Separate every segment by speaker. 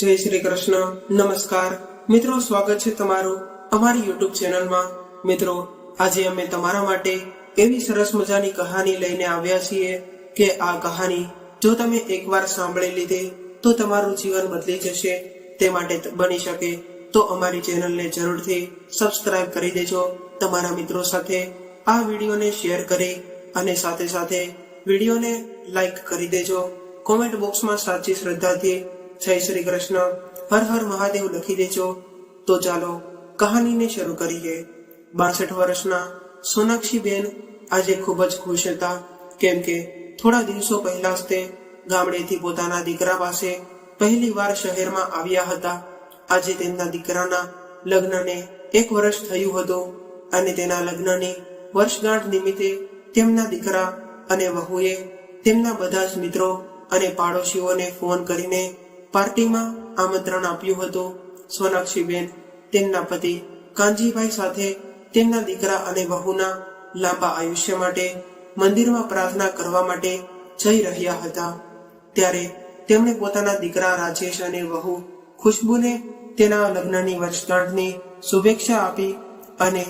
Speaker 1: જય શ્રી કૃષ્ણ. નમસ્કાર. મિત્રો, સ્વાગત છે તમારું અમારી યુટ્યુબ ચેનલમાં. મિત્રો, આજે અમે તમારા માટે એવી સરસ મજાની કહાની લઈને આવ્યા છીએ કે આ કહાની જો તમે એકવાર સાંભળી લીધી, તો તમારું જીવન બદલી જશે, તે માટે બની શકે, તો અમારી ચેનલને જરૂરથી સબસ્ક્રાઇબ કરી દેજો. તમારા મિત્રો સાથે આ વિડીયોને શેર કરી અને સાથે સાથે વિડીયોને લાઈક કરી દેજો. કોમેન્ટ બોક્સમાં સાચી શ્રદ્ધાથી જય શ્રી કૃષ્ણ. હર હર મહાદેવ લખી દેજો. તો ચાલો, કહાનીને શરૂ કરીએ. બાસઠ વર્ષના સોનાક્ષીબેન આજે ખૂબ જ ખુશ હતા. કેમ કે થોડા દિવસો પહેલા જ તે ગામડેથી પોતાના દીકરા પાસે પહેલી વાર શહેરમાં આવ્યા હતા. આજે તેમના દીકરાના લગ્નને એક વર્ષ થયું હતું અને તેના લગ્નની વર્ષગાંઠ નિમિત્તે તેમના દીકરા અને વહુએ તેમના બધા જ મિત્રો અને પાડોશીઓને ફોન કરીને પાર્ટીમાં આમંત્રણ આપ્યું હતું. સોનાક્ષીબેન તેમના પતિ કાનજીભાઈ સાથે તેમના દીકરા અને વહુના લાંબા આયુષ્ય માટે મંદિરમાં પ્રાર્થના કરવા માટે જઈ રહ્યા હતા. ત્યારે તેમણે પોતાના દીકરા રાજેશ અને વહુ ખુશ્બુને તેના લગ્નની વર્ષગાંઠની શુભેચ્છા આપી અને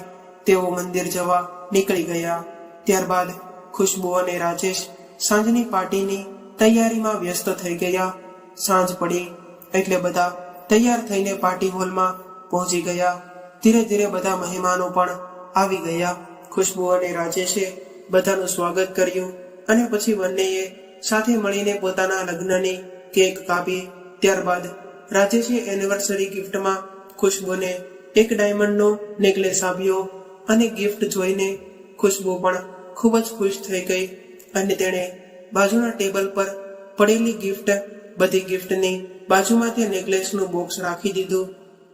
Speaker 1: તેઓ મંદિર જવા નીકળી ગયા. ત્યારબાદ ખુશ્બુ અને રાજેશ સાંજની પાર્ટીની તૈયારીમાં વ્યસ્ત થઈ ગયા. સાંજ પડી એટલે બધા તૈયાર થઈને પાર્ટી હોલમાં પહોંચી ગયા. ધીરે ધીરે બધા મહેમાનો પણ આવી ગયા. ખુશ્બુ અને રાજેશે બધાનું સ્વાગત કર્યું અને પછી બંનેએ સાથે મળીને પોતાના લગ્નની કેક કાપી. ત્યારબાદ રાજેશે એનિવર્સરી ગિફ્ટમાં ખુશ્બુને એક ડાયમંડનો નેકલેસ આપ્યો અને ગિફ્ટ જોઈને ખુશ્બુ પણ ખૂબ જ ખુશ થઈ ગઈ અને તેણે બાજુના ટેબલ પર પડેલી ગિફ્ટ બધી ગિફ્ટની બાજુમાંથી નેકલેસનું બોક્સ રાખી દીધું.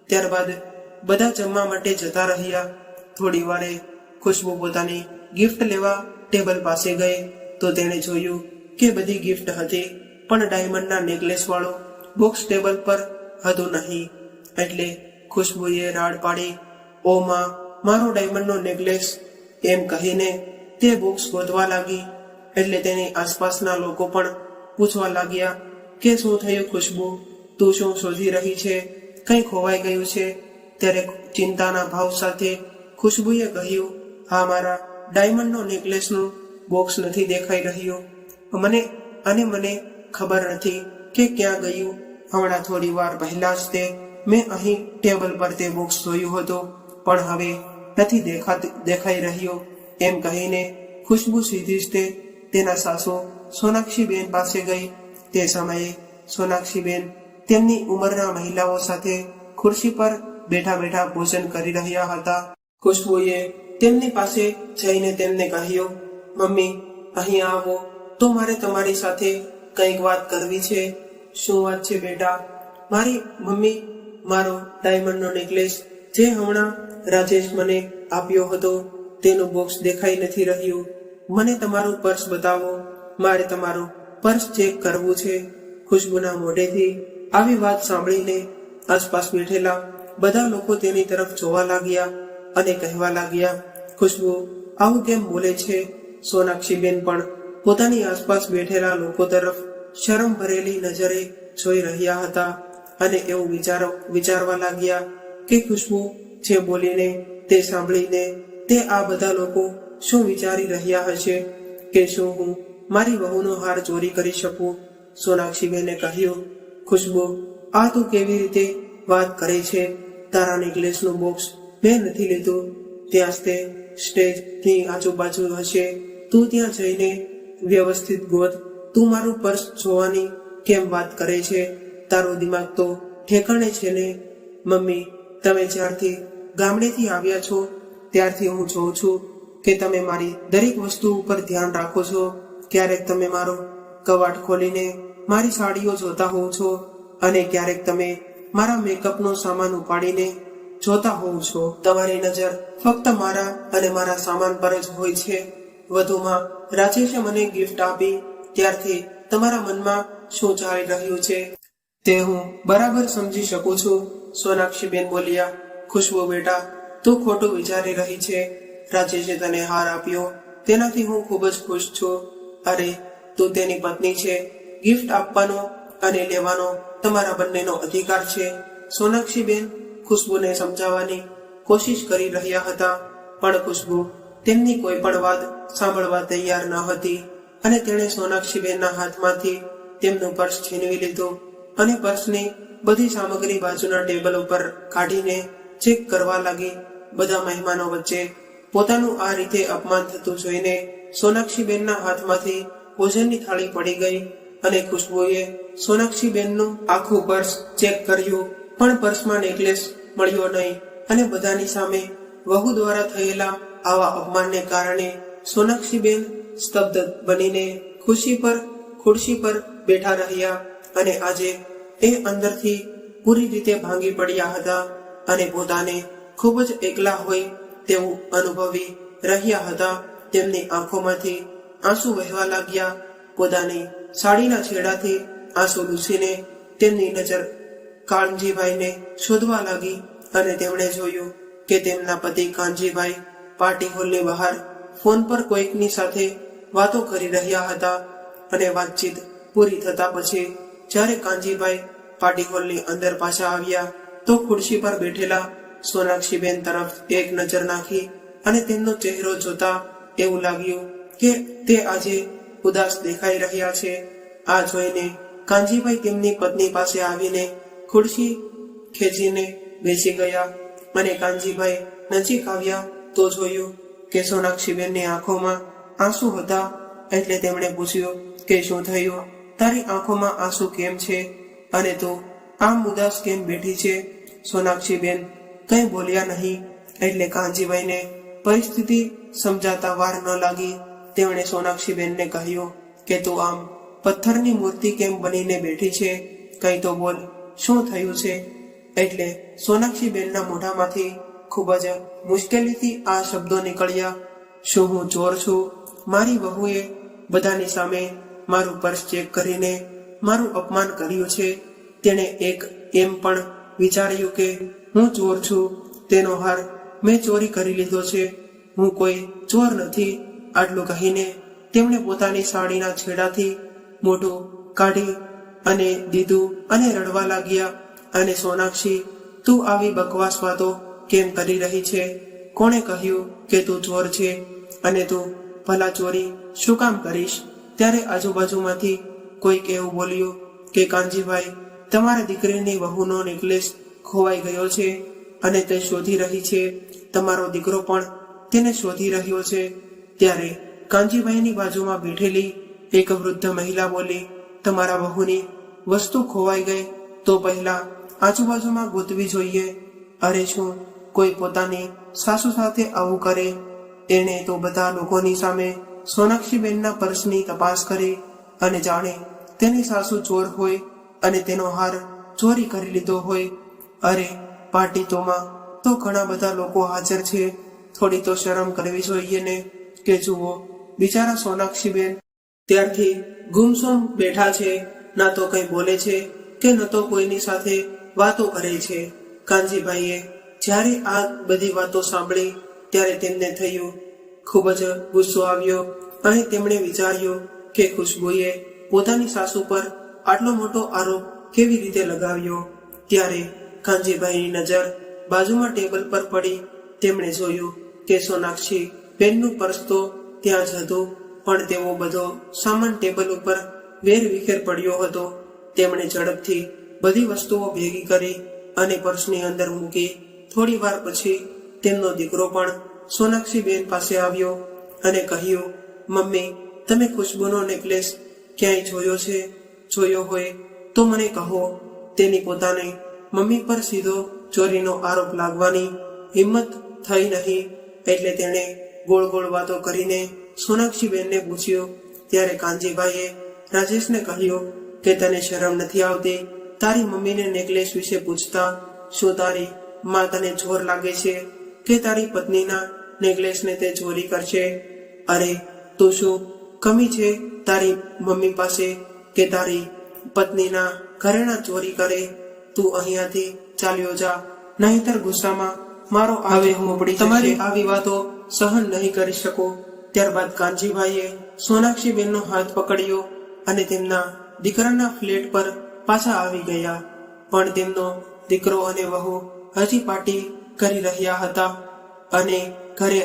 Speaker 1: ત્યારબાદ બધા જમવા માટે જતા રહ્યા. થોડી વારે ખુશ્બુ પોતાની ગિફ્ટ લેવા ટેબલ પાસે ગઈ તો તેણે જોયું કે બધી ગિફ્ટ હતી, પણ ડાયમંડના નેકલેસવાળો બોક્સ ટેબલ પર હતો નહીં. એટલે ખુશ્બુએ રાડ પાડી ઓ માં મારો ડાયમંડનો નેકલેસ. એમ કહીને તે બોક્સ શોધવા લાગી. એટલે તેની આસપાસના લોકો પણ પૂછવા લાગ્યા કે શું થયું ખુશ્બુ, તું શું શોધી રહી છે? કંઈ ખોવાઈ ગયું છે? ત્યારે ચિંતાના ભાવ સાથે ખુશ્બુએ કહ્યું, હા મારા ડાયમંડનો નેકલેસનું બોક્સ નથી દેખાઈ રહ્યું. મને, અને મને ખબર નથી કે ક્યાં ગયું. હમણાં થોડી વાર પહેલા જ તે મેં અહીં ટેબલ પર તે બોક્સ જોયું હતું, પણ હવે નથી દેખાત, દેખાઈ રહ્યું. એમ કહીને ખુશ્બુ સીધી જ તે તેના સાસુ સોનાક્ષીબેન પાસે ગઈ. તે સમયે સોનાક્ષીબેન તેમની ઉંમરના મહિલાઓ સાથે ખુરશી પર બેઠા બેઠા ભોજન કરી રહ્યા હતા. ખુશ્બુએ તેમની પાસે જઈને તેમને કહ્યું, મમ્મી, અહીં આવો. તો મારે તમારી સાથે કંઈક વાત કરવી છે. શું વાત છે બેટા? મારી મમ્મી મારો ડાયમંડનો નેકલેસ જે હમણાં રાજેશ મને આપ્યો હતો, તેનું બોક્સ દેખાઈ નથી રહ્યું. મને તમારું પર્સ બતાવો. મારે તમારું પર્સ ચેક કરવું છે. ખુશ્બુના મોઢેથી આવી વાત સાંભળીને આસપાસ બેઠેલા બધા લોકો તેની તરફ જોવા લાગ્યા અને કહેવા લાગ્યા, ખુશ્બુ, આવું કેમ બોલે છે? સોનાક્ષીબેન પણ પોતાની આસપાસ બેઠેલા લોકો તરફ શરમ ભરેલી નજરે જોઈ રહ્યા હતા અને એવું વિચારો, વિચારવા લાગ્યા કે ખુશ્બુ જે બોલીને તે સાંભળીને તે આ બધા લોકો શું વિચારી રહ્યા હશે કે શું હું મારી વહુનો હાર ચોરી કરી શકું? સોનાક્ષીબેને કહ્યું, ખુશ્બુ, આ તું કેવી રીતે વાત કરે છે? તારા નેકલેસનું બોક્સ મેં નથી લીધું. ત્યાં તે સ્ટેજની આજુબાજુ હશે. તું ત્યાં જઈને વ્યવસ્થિત ગોત. તું મારું પર્સ જોવાની કેમ વાત કરે છે? તારો દિમાગ તો ઠેકાણે છે ને? મમ્મી, તમે જ્યારથી ગામડેથી આવ્યા છો, ત્યારથી હું જોઉં છું કે તમે મારી દરેક વસ્તુ ઉપર ધ્યાન રાખો છો. ક્યારેક તમે મારો કવાટ ખોલીને મારી સાડીઓ જોતા હોવ છો અને ક્યારેક તમે મારા મેકઅપનો સામાન ઉપાડીને જોતા હોવ છો. તમારી નજર ફક્ત મારા અને મારા સામાન પર જ હોય છે. વધુમાં રાજેશે મને ગિફ્ટ આપી ત્યારથી તમારા મનમાં શું ચાલી રહ્યું છે તે હું બરાબર સમજી શકું છું. સોનાક્ષીબેન બોલ્યા, ખુશ્બુ બેટા, તું ખોટું વિચારી રહી છે. રાજેશે તને હાર આપ્યો. તેનાથી હું ખૂબ જ ખુશ છું. અરે, તું તેની પત્ની છે. ગિફ્ટ આપવાનો અને લેવાનો તમારા બંનેનો અધિકાર છે. સોનાક્ષીબેન ખુશ્બુને સમજાવવાની કોશિશ કરી રહ્યા હતા, પણ ખુશ્બુ તેમની કોઈ પણ વાત સાંભળવા તૈયાર ન હતી અને તેણે સોનાક્ષીબેનના હાથમાંથી તેમનું પર્સ છીનવી લીધું અને પર્સની બધી સામગ્રી બાજુના ટેબલ ઉપર કાઢીને ચેક કરવા લાગી. બધા મહેમાનો વચ્ચે પોતાનું આ રીતે અપમાન થતું જોઈને સોનાક્ષીબેનના હાથમાંથી ભોજનની થાળી પડી ગઈ અને ખુશ્બુએ સોનાક્ષીબેનનું આખું પર્સ ચેક કર્યું, પણ પર્સમાં નેકલેસ મળ્યો નહીં અને બધાની સામે વહુ દ્વારા થયેલા આવા અપમાનને કારણે સોનાક્ષીબેન સ્તબ્ધ બનીને ખુશી પર, ખુરશી પર બેઠા રહ્યા અને આજે એ અંદરથી પૂરી રીતે ભાંગી પડ્યા હતા અને પોતાને ખૂબ જ એકલા હોય તેવું અનુભવી રહ્યા હતા. તેમની આંખોમાંથી આંસુ વહેવા લાગ્યા. પોતાની સાડીના છેડાથી આંસુ લૂસીને તેમની નજર કાનજીભાઈને શોધવા લાગી અને તેમણે જોયું કે તેમના પતિ કાનજીભાઈ પાર્ટી હોલની બહાર ફોન પર કોઈકની સાથે વાતો કરી રહ્યા હતા અને વાતચીત પૂરી થતા પછી જ્યારે કાનજીભાઈ પાર્ટી હોલની અંદર પાછા આવ્યા તો ખુરશી પર બેઠેલા સોનાક્ષીબેન તરફ એક નજર નાખી અને તેમનો ચહેરો જોતા એવું લાગ્યું કે તે આજે ઉદાસ દેખાઈ રહ્યા છે. આ જોઈને કાનજીભાઈ તેમની પત્ની પાસે આવીને ખુરશી ખેંચીને બેસી ગયા અને કાનજીભાઈ નજીક આવ્યા તો જોયું કે સોનાક્ષીબેનની આંખોમાં આંસુ હતા એટલે તેમણે પૂછ્યું કે શું થયું? તારી આંખોમાં આંસુ કેમ છે? અને તું આમ ઉદાસ કેમ બેઠી છે? સોનાક્ષીબેન કંઈ બોલ્યા નહીં એટલે કાનજીભાઈને પરિસ્થિતિ સમજાતા વાર ન લાગી. તેમણે સોનાક્ષીબેનને કહ્યું કે, તું આમ પથ્થરની મૂર્તિ કેમ બનીને બેઠી છે? કંઈ તો બોલ, શું થયું છે? એટલે સોનાક્ષીબેનના મોઢામાંથી ખૂબ જ મુશ્કેલીથી આ શબ્દો નીકળ્યા. શું હું ચોર છું? મારી વહુએ બધાની સામે મારું પર્સ ચેક કરીને મારું અપમાન કર્યું છે. તેણે એક એમ પણ વિચાર્યું કે, હું ચોર છું, તેનો હાર મેં ચોરી કરી લીધો છે. હું કોઈ ચોર નથી. આટલું કહીને તેમણે પોતાની સાડીના છેડાથી મોઢું કાઢી અને દીધું અને રડવા લાગ્યા. અને સોનાક્ષી, તું આવી બકવાસ વાતો કેમ કરી રહી છે? કોણે કહ્યું કે તું ચોર છે? અને તું ભલા ચોરી શું કામ કરીશ? ત્યારે આજુબાજુમાંથી કોઈક એવું બોલ્યું કે, કાનજીભાઈ, તમારા દીકરીની વહુનો નેકલેસ ખોવાઈ ગયો છે અને તે શોધી રહી છે. તમારો દીકરો પણ તેને શોધી રહ્યો છે. ત્યારે કાંજીભાઈની બાજુમાં બેઠેલી એક વૃદ્ધ મહિલા બોલી, તમારા વહુની વસ્તુ ખોવાઈ ગઈ, તો પહેલા આજુબાજુમાં ગોતવી જોઈએ. અરે શું કોઈ પોતાની સાસુ સાથે આવું કરે? એણે તો બધા લોકોની સામે સોનાક્ષીબેનના પર્સની તપાસ કરી અને જાણે તેની સાસુ ચોર હોય અને તેનો હાર ચોરી કરી લીધો હોય. અરે, પાર્ટી તોમાં તો ઘણા બધા લોકો હાજર છે. થોડી તો શરમ કરવી જોઈએ ને? કે જુઓ, બિચારા સોનાક્ષીબેન ત્યારથી ગુમસુમ બેઠા છે, ના તો કંઈ બોલે છે કે ન તો કોઈની સાથે વાતો કરે છે. કાનજીભાઈએ જ્યારે આ બધી વાતો સાંભળી ત્યારે તેમને થયું ખૂબ જ ગુસ્સો આવ્યો અને તેમણે વિચાર્યું કે ખુશ્બુએ પોતાની સાસુ પર આટલો મોટો આરોપ કેવી રીતે લગાવ્યો? ત્યારે કાનજીભાઈની નજર બાજુમાં ટેબલ પર પડી તેમણે જોયું કે સોનાક્ષી બેનનું પર્સ તો ત્યાં જ હતું, પણ તેવો બધો સામાન ટેબલ ઉપર વેર વિખેર પડ્યો હતો. તેમણે ઝડપથી બધી વસ્તુઓ ભેગી કરી અને પર્સની અંદર મૂકી થોડી વાર પછી તેમનો દીકરો પણ સોનાક્ષી બેન પાસે આવ્યો અને કહ્યું, મમ્મી, તમે ખુશ્બુનો નેકલેસ ક્યાંય જોયો છે? જોયો હોય તો મને કહો. તેની પોતાને મમ્મી પર સીધો ચોરીનો આરોપ લાગવાની હિંમત થઈ નહીં. એટલે તેણે ગોળ ગોળ વાતો કરીને સોનાક્ષીબેનને પૂછ્યું, ત્યારે કાનજીભાઈએ રાજેશને કહ્યું કે તને શરમ નથી આવતી, તારી મમ્મીને નેકલેસ વિશે પૂછતા શું તારી માં તને જોર લાગે છે કે તારી પત્નીના નેકલેસને તે ચોરી કરશે? અરે, તું શું કમી છે તારી મમ્મી પાસે કે તારી પત્નીના ઘરેણા ચોરી કરે? તું અહીંયાથી ચાલ્યો જા, નહીતર ગુસ્સામાં મારો આવે હું તમારી આવી વાતો સહન નહીં કરી શકો. ત્યારબાદ કાનજીભાઈએ સોનાક્ષીબેનનો હાથ પકડ્યો અને તેમના દીકરાના ફ્લેટ પર પાછા આવી ગયા. પણ તેમનો દીકરો અને વહુ હજી પાર્ટી કરી રહ્યા હતા અને ઘરે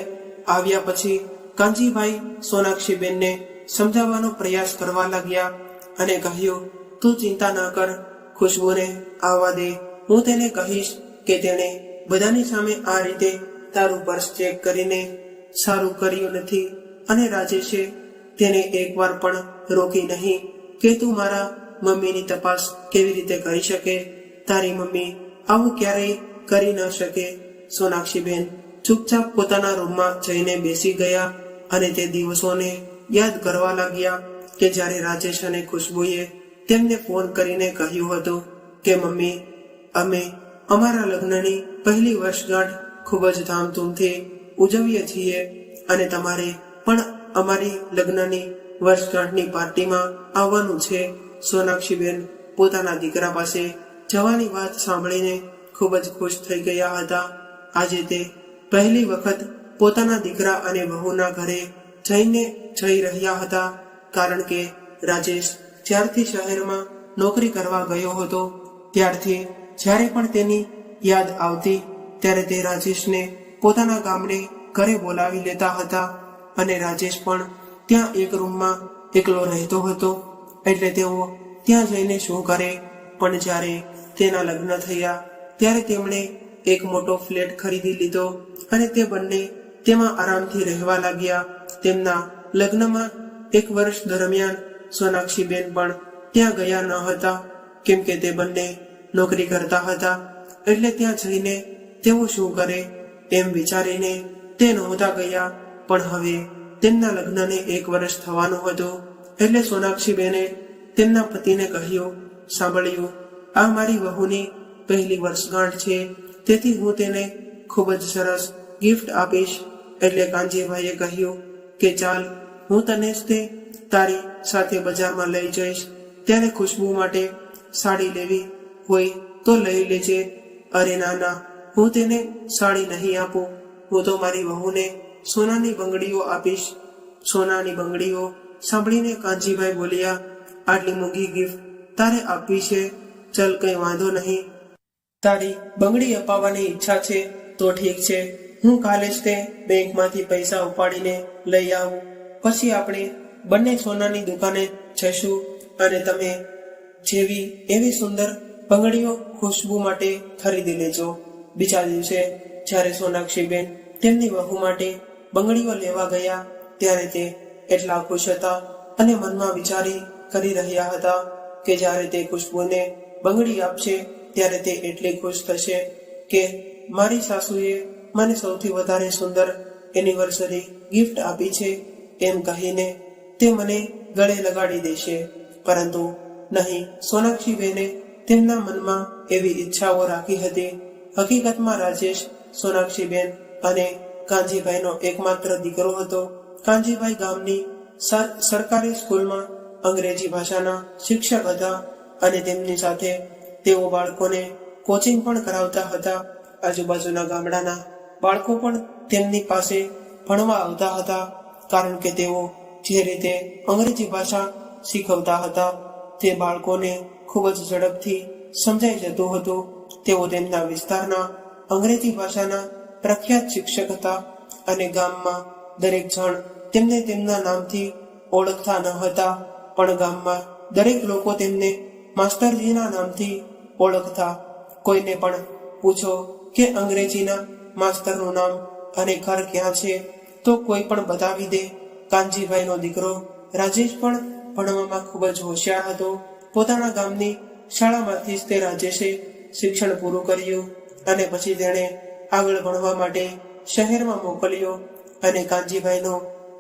Speaker 1: આવ્યા પછી કાનજીભાઈ સોનાક્ષીબેનને સમજાવવાનો પ્રયાસ કરવા લાગ્યા અને કહ્યું તું ચિંતા ન કર ખુશ્બુને આવવા દે. હું તેને કહીશ કે તેણે બધાની સામે આ રીતે તારું પર્સ ચેક કરીને સારું કર્યું નથી અને રાજેશે તેને એકવાર પણ રોકી નહીં કે તું મારા મમ્મીની તપાસ કેવી રીતે કરી શકે? તારી મમ્મી આવું ક્યારેય કરી ન શકે. સોનાક્ષીબેન ચૂપચાપ પોતાના રૂમમાં જઈને બેસી ગયા અને તે દિવસોને યાદ કરવા લાગ્યા કે જ્યારે રાજેશ અને ખુશ્બુએ તેમને ફોન કરીને કહ્યું હતું કે, મમ્મી, અમે અમારા લગ્નની પહેલી વર્ષગાંઠ ખૂબ જ ધામધૂમથી ઉજવીએ છીએ અને તમારે પણ અમારી લગ્નની વર્ષગાંઠની પાર્ટીમાં આવવાનું છે. સોનાક્ષીબેન પોતાના દીકરા પાસે જવાની વાત સાંભળીને ખૂબ જ ખુશ થઈ ગયા હતા. આજે તે પહેલી વખત પોતાના દીકરા અને વહુના ઘરે જઈને જઈ રહ્યા હતા. કારણ કે રાજેશ જ્યારથી શહેરમાં નોકરી કરવા ગયો હતો, ત્યારથી જ્યારે પણ તેની યાદ આવતી, ત્યારે તે રાજેશને પોતાના ગામડે ઘરે બોલાવી લેતા હતા અને રાજેશ પણ ત્યાં એક રૂમમાં એકલો રહેતો હતો. એટલે તેઓ ત્યાં જઈને શું કરે? પણ જ્યારે તેના લગ્ન થયા, ત્યારે તેમણે એક મોટો ફ્લેટ ખરીદી લીધો અને તે બંને તેમાં આરામથી રહેવા લાગ્યા. તેમના લગ્નમાં એક વર્ષ દરમિયાન સોનાક્ષીબેન પણ ત્યાં ગયા ન હતા. કેમ કે તે બંને નોકરી કરતા હતા. એટલે ત્યાં જઈને તેઓ શું કરે? એમ વિચારીને તે નહોતા ગયા. પણ હવે તેમના લગ્નને એક વર્ષ થવાનું હતું. એટલે સોનાક્ષીબેને તેમના પતિને કહ્યું, સાંભળ્યું, આ મારી વહુની પહેલી વર્ષગાંઠ છે. તેથી હું તેને ખૂબ જ સરસ ગિફ્ટ આપીશ. એટલે કાંજીભાઈએ કહ્યું, કે ચાલ, હું તને જ તે તારી સાથે બજારમાં લઈ જઈશ. ત્યારે ખુશ્બુ માટે સાડી લેવી. હોય તો લઈ લેજે. અરે ના ના હું તેને સાડી નહીં આપું. હું તો મારી વહુને સોનાની બંગડીઓ આપીશ. સોનાની બંગડીઓ સાંભળીને કાંજીભાઈ બોલ્યા, આટલી મોંઘી ગિફ્ટ તારે આપવી છે? ચલ કઈ વાંધો નહીં. તારી બંગડી અપાવવાની ઈચ્છા છે તો ઠીક છે. હું કાલે જ તે બેંકમાંથી પૈસા ઉપાડીને લઈ આવું. પછી આપણે બંને સોનાની દુકાને જઈશું અને તમે જેવી એવી સુંદર બંગડીઓ ખુશ્બુ માટે ખરીદી લેજો. બીજા દિવસે જ્યારે સોનાક્ષીબેન તેમની વહુ માટે બંગડીઓ લેવા ગયા, ત્યારે તે એટલા ખુશ હતા અને મનમાં વિચારી કરી રહ્યા હતા કે જ્યારે તે ખુશ્બુને બંગડી આપશે, ત્યારે તે એટલી ખુશ થશે કે મારી સાસુએ મને સૌથી વધારે સુંદર એનિવર્સરી ગિફ્ટ આપી છે એમ કહીને તે મને ગળે લગાડી દેશે. પરંતુ નહીં સોનાક્ષીબેને તેમના મનમાં એવી ઈચ્છાઓ રાખી હતી. હકીકતમાં રાજેશ, સોનાક્ષીબેન અને કાંજીભાઈનો એકમાત્ર દીકરો હતો. કાંજીભાઈ ગામની સર- સરકારી સ્કૂલમાં અંગ્રેજી ભાષાના શિક્ષક હતા અને તેમની સાથે તેઓ બાળકોને કોચિંગ પણ કરાવતા હતા. આજુબાજુના ગામડાના બાળકો પણ તેમની પાસે ભણવા આવતા હતા, કારણ કે તેઓ જે રીતે અંગ્રેજી ભાષા શીખવતા હતા તે બાળકોને ખૂબ જ ઝડપથી સમજાઈ જતું હતું. તેઓ તેમના વિસ્તારના અંગ્રેજી ભાષાના પ્રખ્યાત શિક્ષક હતા અને ગામમાં દરેક જણ તેમને તેમના નામથી ઓળખતા ન હતા, પણ ગામમાં દરેક લોકો તેમને માસ્ટરજીના નામથી ઓળખતા. કોઈને પણ પૂછો કે અંગ્રેજીના માસ્તરનું નામ અને ઘર ક્યાં છે, તો કોઈ પણ બતાવી દે. કાનજીભાઈનો દીકરો રાજેશ પણ ભણવામાં ખૂબ જ હોશિયાર હતો. પોતાના ગામની શાળામાંથી જ તે રાજેશે શિક્ષણ પૂરું કર્યું અને પછી તેણે આગળ ભણવા માટે શહેરમાં મોકલ્યો અને કાનજીભાઈનો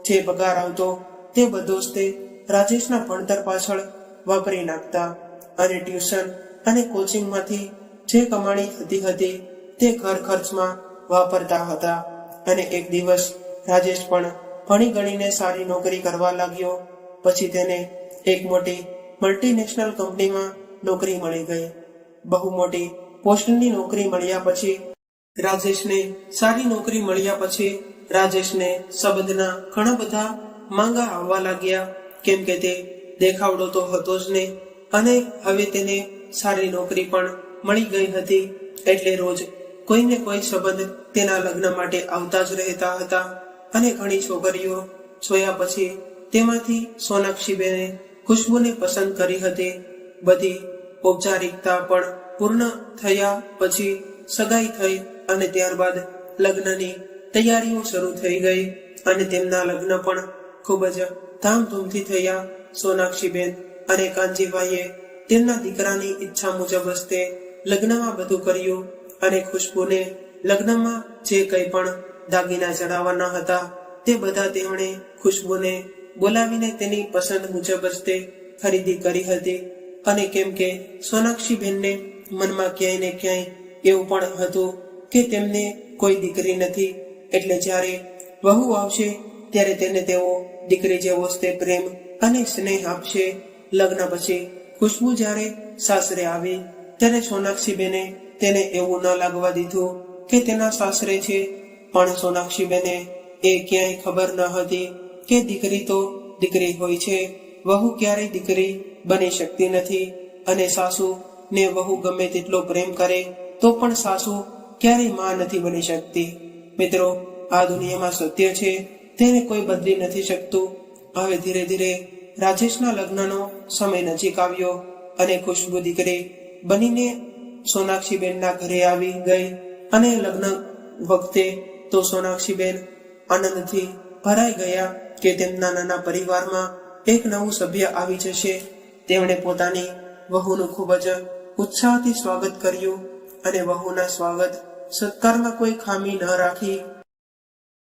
Speaker 1: જે પગાર આવતો તે બધો જ તે રાજેશના ભણતર પાછળ વાપરી નાખતા અને ટ્યુશન અને કોચિંગમાંથી જે કમાણી થતી હતી તે ઘર ખર્ચમાં વાપરતા હતા. અને એક દિવસ રાજેશ પણ ભણી ગણીને સારી નોકરી કરવા લાગ્યો. પછી તેને એક મોટી મલ્ટીનેશનલ કંપનીમાં નોકરી મળી ગઈ. બહુ મોટી પોસ્ટની નોકરી મળ્યા પછી રાજેશને સારી નોકરી મળ્યા પછી રાજેશને સંબંધના ઘણા બધા માંગા આવવા લાગ્યા. કેમ કે તે દેખાવડો તો હતો જ નહીં અને હવે તેને સારી નોકરી પણ મળી ગઈ હતી. એટલે રોજ કોઈને કોઈ સંબંધ તેના લગ્ન માટે આવતા જ રહેતા હતા અને ઘણી છોકરીઓ જોયા પછી તેમાંથી સોનાક્ષીબેને ખુશ્બુને પસંદ કરી હતી. બધી ઔપચારિકતા પણ પૂર્ણ થયા પછી સગાઈ થઈ અને ત્યારબાદ લગ્નની તૈયારીઓ શરૂ થઈ ગઈ અને તેમના લગ્ન પણ ખૂબ જ ધામધૂમથી થયા. સોનાક્ષીબેન અને કાંજીભાઈએ તેમના દીકરાની ઈચ્છા મુજબ હસ્તે લગ્નમાં બધું કર્યું અને ખુશ્બુને લગ્નમાં જે કંઈ પણ દાગીના ચડાવવાના હતા તે બધા તેમણે ખુશ્બુને બોલાવીને તેની પસંદ મુજબ હસ્તે ખરીદી કરી હતી. અને કેમ કે સોનાક્ષીબેનને મનમાં ક્યાંય ને ક્યાંય એવું પણ હતું કે તેમને કોઈ દીકરી નથી. એટલે જ્યારે વહુ આવશે, ત્યારે તેને તેઓ દીકરી જેવો જ તે પ્રેમ અને સ્નેહ આપશે. લગ્ન પછી ખુશ્બુ જ્યારે સાસરે આવી, ત્યારે સોનાક્ષીબેને તેને એવું ન લાગવા દીધું કે તેના સાસરે છે. પણ સોનાક્ષીબેને એ ક્યાંય ખબર ન હતી કે દીકરી તો દીકરી હોય છે, વહુ ક્યારેય દીકરી બની શકતી નથી અને સાસુ ને વહુ ગમે તેટલો પ્રેમ કરે, તો પણ સાસુ ક્યારેયમાં નથી બની શકતી. મિત્રો, આ દુનિયામાં સત્ય છે, તેને કોઈ બદલી નથી શકતું. હવે ધીરે ધીરે રાજેશના લગ્નનો સમય નજીક આવ્યો અને ખુશ્બુ દીકરી બનીને સોનાક્ષીબેનના ઘરે આવી ગઈ અને લગ્ન વખતે તો સોનાક્ષીબેન આનંદથી ભરાઈ ગયા કે તેમના નાના પરિવારમાં એક નવું સભ્ય આવી જશે. તેમણે પોતાની વહુનું ખૂબ જ ઉત્સાહથી સ્વાગત કર્યું અને વહુના સ્વાગત સત્કારમાં કોઈ ખામી ન રાખી.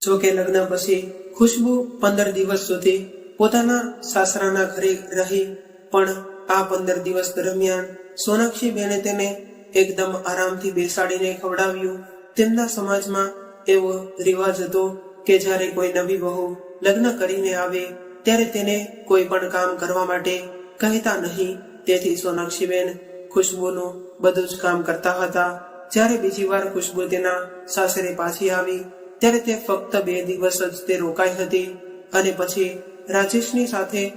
Speaker 1: જો કે લગ્ન પછી ખુશ્બુ પંદર દિવસ સુધી પોતાના સાસરાના ઘરે રહી, પણ આ પંદર દિવસ દરમિયાન સોનાક્ષી બેને તેને એકદમ આરામથી બેસાડીને ખવડાવ્યું. તેમના સમાજમાં એવો રિવાજ હતો કે જ્યારે કોઈ નવી વહુ લગ્ન કરીને આવે, ત્યારે તેને કોઈ પણ કામ કરવા માટે કહેતા નહીં. તેથી સોનાક્ષીબેન ખુશ્બુનું બધું જ કામ કરતા હતા. જ્યારે બીજી વાર ખુશ્બુ તેના સાસરે પાછી આવી, ત્યારે તે ફક્ત બે દિવસ જ તે રોકાઈ હતી અને પછી રાજેશની સાથે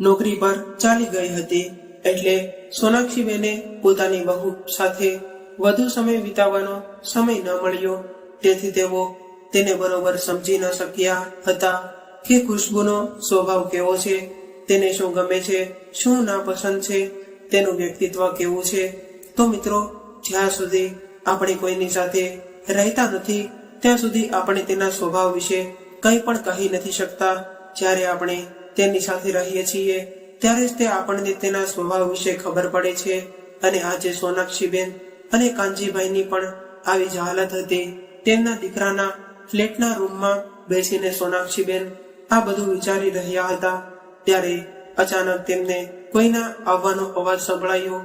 Speaker 1: નોકરી પર ચાલી ગઈ હતી. એટલે સોનાક્ષીબેને પોતાની વહુ સાથે વધુ સમય વિતાવવાનો સમય ન મળ્યો. તેથી તેઓ તેને બરોબર સમજી ન શક્યા હતા કે ખુશ્બુનો સ્વભાવ કેવો છે, તેને શું ગમે છે, શું નાપસંદ છે, તેનું વ્યક્તિત્વ કેવું છે. તો મિત્રો, જ્યાં સુધી આપણે કોઈની સાથે રહેતા નથી, ત્યાં સુધી આપણે તેના સ્વભાવ વિશે કંઈ પણ કહી નથી શકતા. જ્યારે આપણે તેની સાથે રહીએ છીએ, ત્યારે જ તે આપણને તેના સ્વભાવ વિશે ખબર પડે છે. અને આજે સોનાક્ષીબેન અને કાનજીભાઈની પણ આવી જ હાલત હતી. તેમના દીકરાના ફ્લેટના રૂમમાં બેસીને સોનાક્ષીબેન આ બધું વિચારી રહ્યા હતા. ત્યારે અચાનક તેમને કોઈના આવવાનો અવાજ સંભળાયો.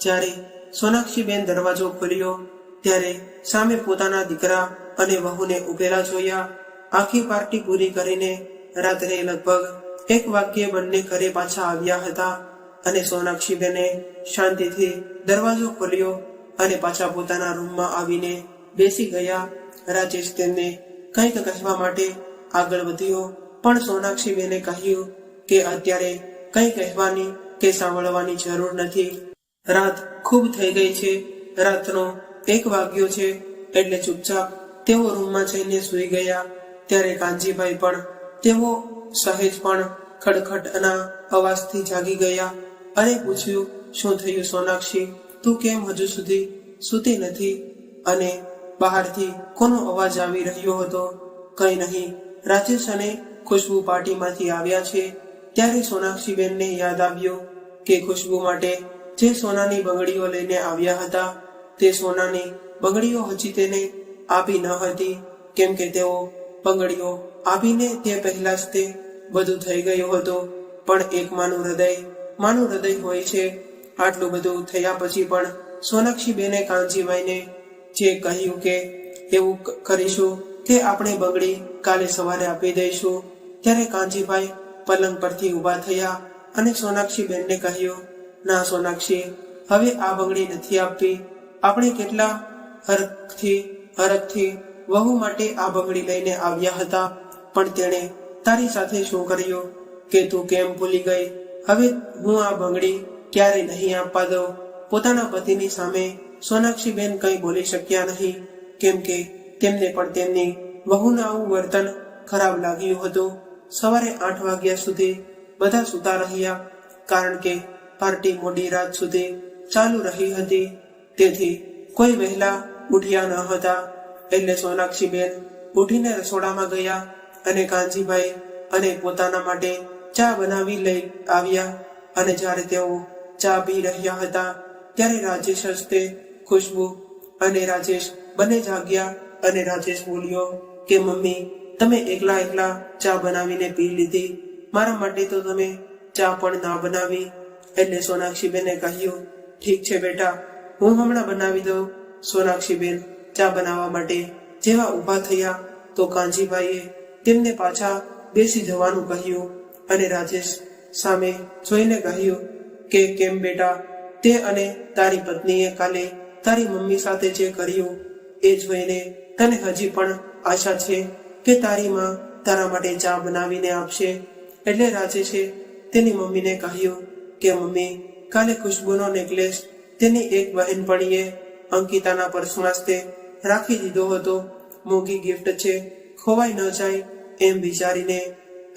Speaker 1: જ્યારે સોનાક્ષીબેન દરવાજો ખોલ્યો, ત્યારે સામે પોતાના દીકરા અને વહુને ઉભેલા જોયા. આખી પાર્ટી પૂરી કરીને રાત્રે લગભગ એક વાગ્યે બંને ઘરે પાછા આવ્યા હતા અને સોનાક્ષીબેને શાંતિથી દરવાજો ખોલ્યો અને પાછા પોતાના રૂમમાં આવીને બેસી ગયા. રાજેશ તેમને કંઈક કહેવા માટે આગળ વધ્યો. પણ સોનાક્ષીબેને કહ્યું કે અત્યારે કંઈ કહેવાની કે સાંભળવાની જરૂર નથી. રાત ખૂબ થઈ ગઈ છે. રાતનો એક વાગ્યો છે. એટલે ચૂપચાપ તેઓ રૂમમાં જઈને સૂઈ ગયા. ત્યારે કાનજીભાઈ પણ તેઓ સહેજ પણ ખડખડના અવાજથી જાગી ગયા. અને પૂછ્યું, શું થયું સોનાક્ષી? તું કેમ હજુ સુધી સૂતી નથી? અને બહારથી કોનો અવાજ આવી રહ્યો હતો? કઈ નહીં. રાજેશ અને ખુશ્બુ પાર્ટીમાંથી આવ્યા છે. ત્યારે સોનાક્ષીબેનને યાદ આવ્યું કે ખુશ્બુ માટે જે સોનાની બંગડીઓ લઈને આવ્યા હતા, તે સોનાની બંગડીઓ હજી તેને આપી ન હતી. કેમ કે તેઓ બંગડીઓ આપીને તે પહેલા જ તે બધું થઈ ગયું હતું. પણ એક માનું હૃદય માનું હૃદય હોય છે. આટલું બધું થયા પછી પણ સોનાક્ષી બેને કાંજીભાઈને જે કહ્યું કે એવું કરીશું, તે આપણે બંગડી કાલે સવારે આપી દઈશું. ત્યારે કાંજીભાઈ પલંગ પરથી ઊભા થયા અને સોનાક્ષી બેનને કહ્યું, ના સોનાક્ષી, હવે આ બંગડી નથી આપવી. આપણે કેટલા હરખથી હરખથી વહુ માટે આ બંગડી લઈને આવ્યા હતા. પણ તેણે તારી સાથે શું કર્યું કે તું કેમ ભૂલી ગઈ? હવે હું આ બંગડી ક્યારે નહીં આપવા દઉં? પોતાના પતિની સામે સોનાક્ષીબેન કંઈ બોલી શક્યા નહીં, કેમ કે તેમને પણ તેમની વહુનું આવું વર્તન ખરાબ લાગ્યું હતું. સવારે આઠ વાગ્યા સુધી બધા સૂતા રહ્યા, કારણ કે પાર્ટી મોડી રાત સુધી ચાલુ રહી હતી. તેથી કોઈ વહેલા ઉઠ્યા ન હતા, એટલે સોનાક્ષીબેન ઉઠીને રસોડામાં ગયા અને કાનજીભાઈ અને પોતાના માટે ચા બનાવી લઈ આવ્યા. અને જ્યારે તેઓ ચા પી રહ્યા હતા, ત્યારે રાજેશ હસ્તે ખુશ્બુ અને રાજેશ બંને જાગ્યા અને રાજેશ બોલ્યો કે, મમ્મી, તમે એકલા એકલા ચા બનાવીને પી લીધી. મારા માટે તો તમે ચા પણ ના બનાવી. એટલે સોનાક્ષીબેને કહ્યું, ઠીક છે બેટા, હું હમણાં બનાવી દઉં. સોનાક્ષીબેન ચા બનાવવા માટે જેવા ઊભા થયા તો કાંજીભાઈએ તેમને પાછા બેસી જવાનું કહ્યું અને રાજેશ સામે જોઈને કહ્યું કે, કેમ બેટા, તે અને તારી પત્નીએ કાલે તારી મમ્મી સાથે જે કર્યું, એ જોઈને તને હજી પણ આશા છે કે તારી માં તારા માટે ચા બનાવીને આપશે? એટલે રાજેશે તેની મમ્મીને કહ્યું કે, મમ્મી, કાલે ખુશ્બુનો નેકલેસ તેની એક બહેનપણીએ અંકિતાના પર્સમાં જ રાખી દીધો હતો. મોંઘી ગિફ્ટ છે. ખોવાઈ ન જાય એમ વિચારીને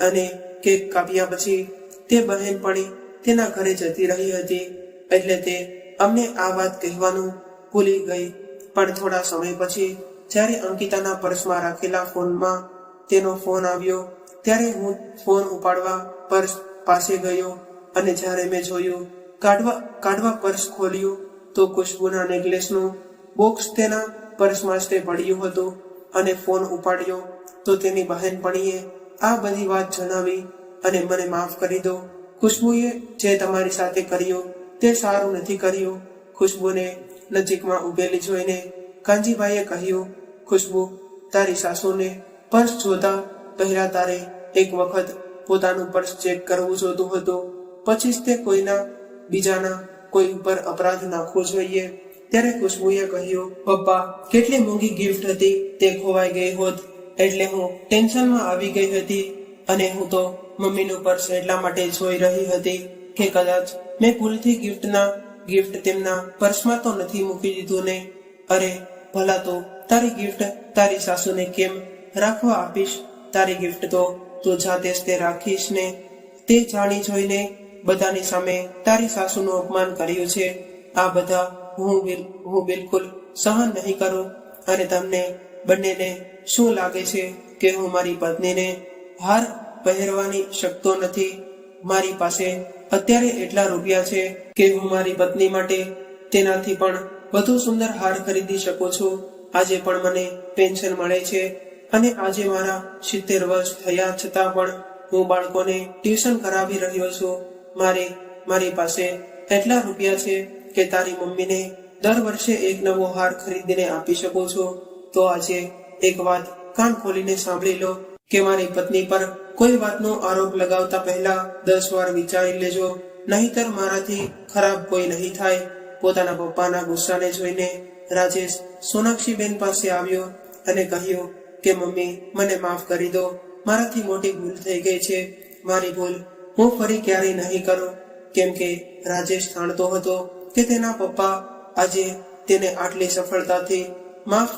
Speaker 1: અને કેક કાપ્યા પછી તે બહેનપણી તેના ઘરે જતી રહી હતી. એટલે તે અમને આ વાત કહેવાનું ભૂલી ગઈ. પણ થોડા સમય પછી, જ્યારે અંકિતાના પર્સમાં રાખેલા ફોનમાં તેનો ફોન આવ્યો, ત્યારે હું ફોન ઉપાડવા પર્સ પાસે ગયો અને જ્યારે મેં જોયું, કાઢવા કાઢવા પર્સ ખોલ્યું, તો ખુશ્બુના નેકલેસનું બોક્સ તેના પર્સમાં જ તે પડ્યું હતું અને ફોન ઉપાડ્યો. તો તેની બહેનપણીએ આ બધી વાત જણાવી અને મને માફ કરી દો. ખુશ્બુએ જે તમારી સાથે કર્યું, તે સારું નથી કર્યું. ખુશ્બુને નજીકમાં ઉભેલી જોઈને કાંજીભાઈએ કહ્યું, ખુશ્બુ, તારી સાસુને પર્સ જોતા પહેલા તારે એક વખત પોતાનું પર્સ ચેક કરવું જોતું હતું. પછી જ તે કોઈના બીજાના કોઈ ઉપર અપરાધ નાખવો જોઈએ. ત્યારે ખુશ્બુએ કહ્યું, પપ્પા, કેટલી મોંઘી ગિફ્ટ હતી, તે ખોવાઈ ગઈ હોત. એટલે હું ટેન્શનમાં આવી ગઈ હતી અને હું તો મમ્મીનું પર્સ એટલા માટે જોઈ રહી હતી કે કદાચ મેં ભૂલથી ગિફ્ટના ગિફ્ટ તેમના પર્સમાં તો નથી મૂકી દીધું ને? અરે, ભલા તો, તારી ગિફ્ટ તારી સાસુને કેમ રાખવા આપીશ? તારી ગિફ્ટ તો તું જાતે તે રાખીશ ને? તે જાણી જોઈને બધાની સામે તારી સાસુનું અપમાન કર્યું છે. આ બધા હું હું બિલકુલ સહન નહીં કરું. અને તમને બંનેને શું લાગે છે કે હું મારી પત્નીને હાર પહેરવાની શકતો નથી? મારી પાસે અત્યારે એટલા રૂપિયા છે કે હું મારી પત્ની માટે તેનાથી પણ વધુ સુંદર હાર ખરીદી શકું છું. આજે પણ મને પેન્શન મળે છે અને આજે મારા સિત્તેર વર્ષ થયા છતાં પણ હું બાળકોને ટ્યુશન કરાવી રહ્યો છું. મારે, મારી પાસે એટલા રૂપિયા છે કે તારી મમ્મીને દર વર્ષે એક નવો હાર ખરીદીને આપી શકું છું. તો આજે એક વાત કાન ખોલીને સાંભળી લો. કે મારી પત્ની પર કોઈ વાતનો આરોપ લગાવતા પહેલા દસ વાર વિચારી લેજો, નહીતર મારાથી ખરાબ કોઈ નહીં થાય. પોતાના પપ્પાના ગુસ્સાને જોઈને રાજેશ સોનાક્ષીબેન પાસે આવ્યો અને કહ્યું કે, મમ્મી, મને માફ કરી દો. મારાથી મોટી ભૂલ થઈ ગઈ છે. મારી ભૂલ હું ફરી ક્યારેય નહીં કરું. કેમ કે રાજેશ જાણતો હતો કે તેના પપ્પા આજે તેને આટલી સફળતાથી, માફ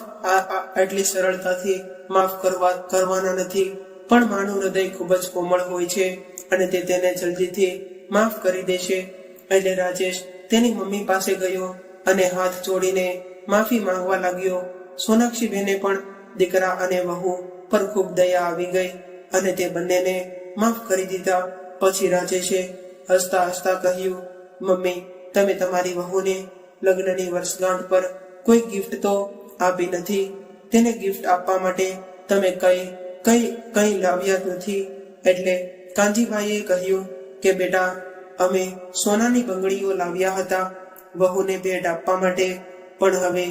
Speaker 1: આટલી સરળતાથી માફ કરવા, કરવાના નથી. પણ માનું હૃદય ખૂબ જ કોમળ હોય છે અને તે તેને જલ્દીથી માફ કરી દેશે. એટલે રાજેશ તેની મમ્મી પાસે ગયો અને હાથ જોડીને માફી માંગવા લાગ્યો. સોનાક્ષી બેને પણ દીકરા અને વહુ પર ખૂબ દયા આવી ગઈ અને તે બંનેને માફ કરી દીધા. પછી રાજેશે હસતા હસતા કહ્યું, મમ્મી, તમે તમારી વહુને લગ્નની વર્ષગાંઠ પર કોઈ ગિફ્ટ તો આપી નથી. તેને ગિફ્ટ આપવા માટે તમે કઈ કઈ કઈ લાવ્યા નથી. એટલે કાંજીભાઈએ કહ્યું કે, બેટા, અમે સોનાની બંગડીઓ લાવ્યા હતા વહુને ભેટ આપવા માટે, પણ હવે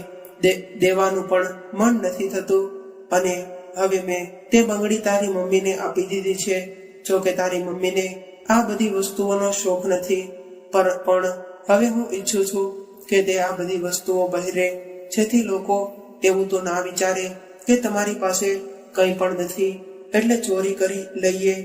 Speaker 1: દેવાનું પણ મન નથી થતું અને હવે મેં તે બંગડી તારી મમ્મીને આપી દીધી છે. જો કે તારી મમ્મીને આ બધી વસ્તુઓનો શોખ નથી, પર, પણ હવે હું ઈચ્છું છું કે તે આ બધી વસ્તુઓ પહેરે, જેથી લોકો એવું તો ના વિચારે કે તમારી પાસે કંઈ પણ નથી. એટલે ચોરી કરી લઈએ.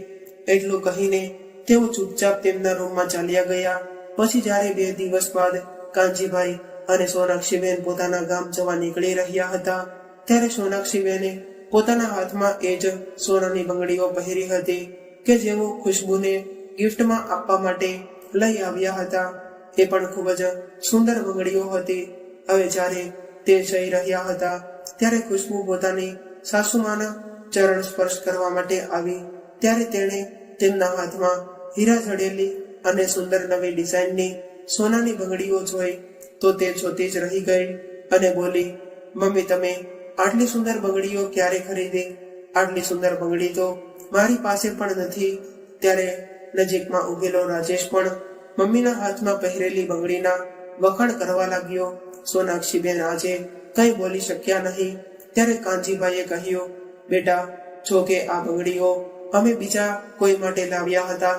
Speaker 1: એટલું કહીને તેઓ ચૂપચાપ તેમના રૂમમાં ચાલ્યા ગયા. પછી જ્યારે બે દિવસ બાદ કાંજીભાઈ અને સોનાક્ષીબેન પોતાના ગામ જવા નીકળી રહ્યા હતા, ત્યારે સોનાક્ષીબેને પોતાના હાથમાં એ જ સોનાની બંગડીઓ પહેરી હતી કે જેઓ ખુશ્બુને ગિફ્ટમાં આપવા માટે લઈ આવ્યા હતા. એ પણ ખૂબ જ સુંદર બંગડીઓ હતી. હવે જ્યારે તે જઈ રહ્યા હતા. ત્યારે ખુશ્બુ પોતાની સાસુમાના ચરણ સ્પર્શ કરવા માટે આવી. ત્યારે તેણે તેમના હાથમાં હીરા જડેલી અને સુંદર નવી ડિઝાઇનની સોનાની બંગડીઓ જોઈ. તો તે જોતી જ રહી ગઈ અને બોલી, મમ્મી, તમે આટલી સુંદર બંગડીઓ ક્યારે ખરીદી? આટલી સુંદર બંગડી તો મારી પાસે પણ નથી. ત્યારે નજીકમાં ઉભેલો રાજેશ પણ મમ્મીના હાથમાં પહેરેલી બંગડીના વખાણ કરવા લાગ્યો. સોનાક્ષીબેન આજે કંઈ બોલી શક્યા નહીં. ત્યારે કાંજીભાઈએ કહ્યું, બેટા, જો કે આ બંગડીઓ અમે બીજા કોઈ માટે લાવ્યા હતા.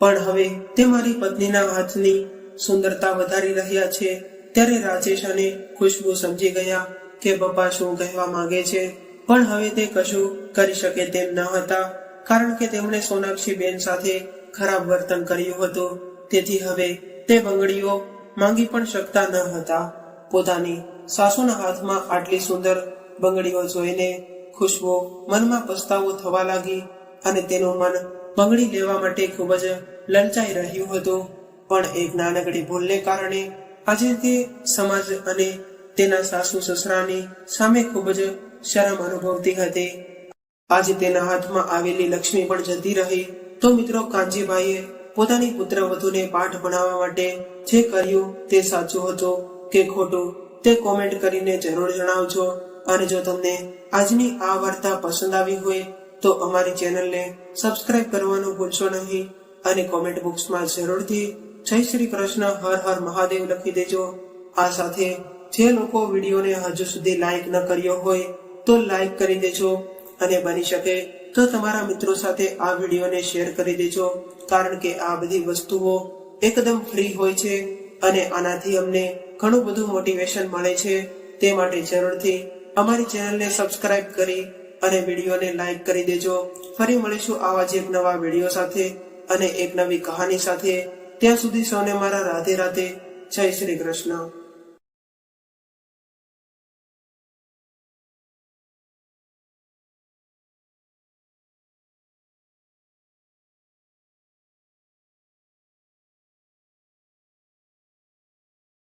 Speaker 1: પણ હવે તે મારી પત્નીના હાથની સુંદરતા વધારી રહ્યા છે. ત્યારે રાજેશ અને ખુશ્બુ સમજી ગયા કે પપ્પા શું કહેવા માંગે છે. પણ હવે તે કશું કરી શકે તેમ ન હતા, કારણ કે તેમણે સોનાક્ષી બેન સાથે ખરાબ વર્તન કર્યું હતું. તેથી હવે તે બંગડીઓ માંગી પણ શકતા ન હતા. પોતાની સાસુના હાથમાં આટલી સુંદર બંગડીઓ જોઈને ખુશ્બુ મનમાં પસ્તાવો થવા લાગી અને તેનું મન બંગડી લેવા માટે ખૂબ જ લલચાઈ રહ્યું હતું. પણ એક નાનકડી ભૂલને કારણે આજે તે સમાજ અને તેના સાસુ સસરાની સામે ખૂબ જ શરમ અનુભવતી હતી. આજે તેના હાથમાં આવેલી લક્ષ્મી પણ જતી રહી. તો મિત્રો કાંજીભાઈએ પોતાની પુત્ર વધુને પાઠ ભણાવવા માટે જે કર્યું તે સાચું હતું કે ખોટું તે કોમેન્ટ કરીને જરૂર જણાવજો. અને જો તમને આજની આ વાર્તા પસંદ આવી હોય તો અમારી ચેનલને સબસ્ક્રાઇબ કરવાનું ભૂલશો નહીં અને કોમેન્ટ બોક્સમાં જરૂરથી જય શ્રી કૃષ્ણ, હર હર મહાદેવ લખી દેજો. આ સાથે જે લોકો વિડીયોને હજુ સુધી લાઈક ન કર્યો હોય તો લાઈક કરી દેજો અને બની શકે તો તમારા મિત્રો સાથે આ વિડીયોને શેર કરી દેજો, કારણ કે આ બધી વસ્તુઓ એકદમ ફ્રી હોય છે અને આનાથી અમને ઘણું બધું મોટિવેશન મળે છે. તે માટે જરૂરથી અમારી ચેનલને સબસ્ક્રાઇબ કરી અને વિડીયોને લાઈક કરી દેજો. ફરી મળીશું આવા જ એક નવા વીડિયો સાથે અને એક નવી કહાની સાથે. ત્યાં સુધી સૌને મારા રાધે રાધે. જય શ્રી કૃષ્ણ.